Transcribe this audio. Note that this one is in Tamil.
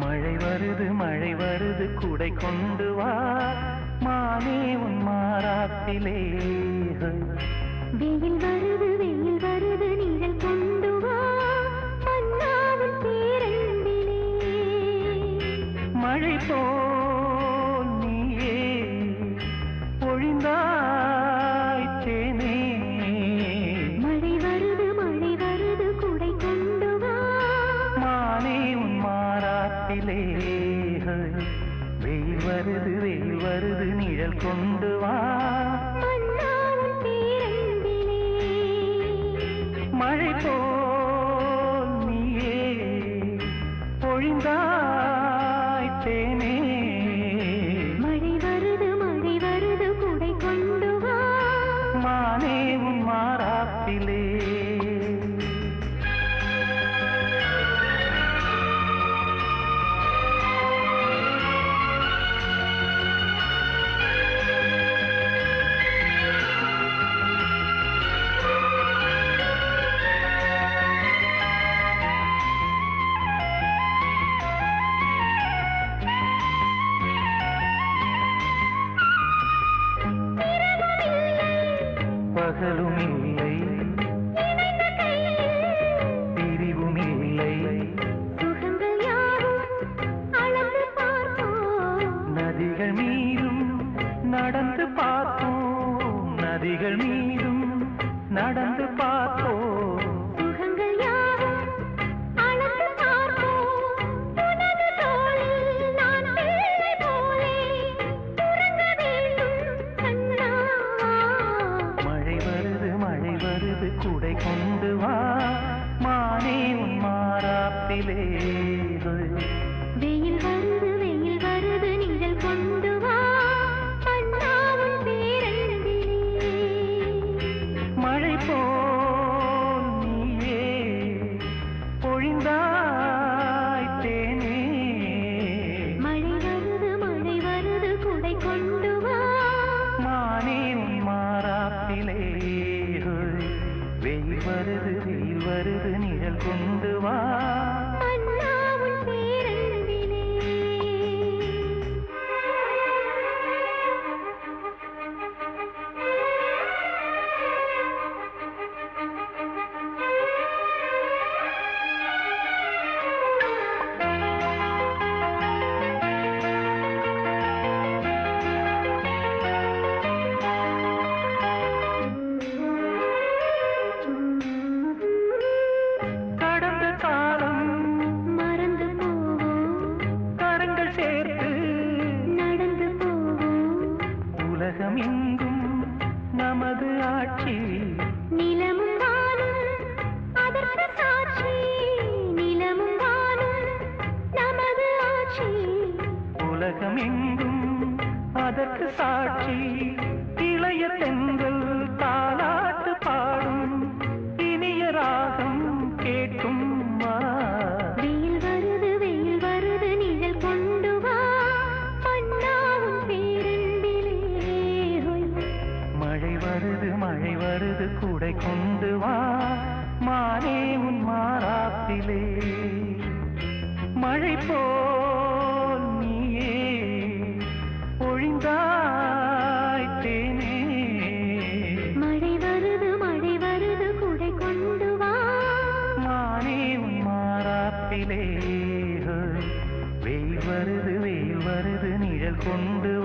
மழை வருது மழை வருது குடை கொண்டு வா மானே உன் மாறாத்திலே வெயில் வருது வெயில் வருது போல் நீயே பொழிந்தாய் தேனே. மழை வருது மழை வருது குடை கொண்டு மானே உன் மாறாத்திலே. வெயில் வருது வெயில் வருது நிழல் கொண்டு வா. மன்னாவின் பேரன்பிலே. மழை போல் நீயே காதலும் இல்லை பிரிவும் இல்லை நதிகள் மீதும் நடந்து பார்ப்போம். நதிகள் மீதும் நடந்து பார்ப்போம். ஆட்சி நிலமும் வானும் அதற்கு சாட்சி. நிலமும் வானும் நமது ஆட்சி. உலகம் எங்கும் அதற்கு சாட்சி. இளைய தென்றல் தாலாட்டு பாடும் இனிய ராகம் கேட்கும். கூடை கொண்டு வா மானே உன் மாறாப்பிலே. மழை போல் நீயே பொழிந்தாய் தேனே. மழை வருது மழை வருது குடை கொண்டு வா. மானே உன் மாறாப்பிலே. வெயில் வருது வெயில் வருது நிழல் கொண்டு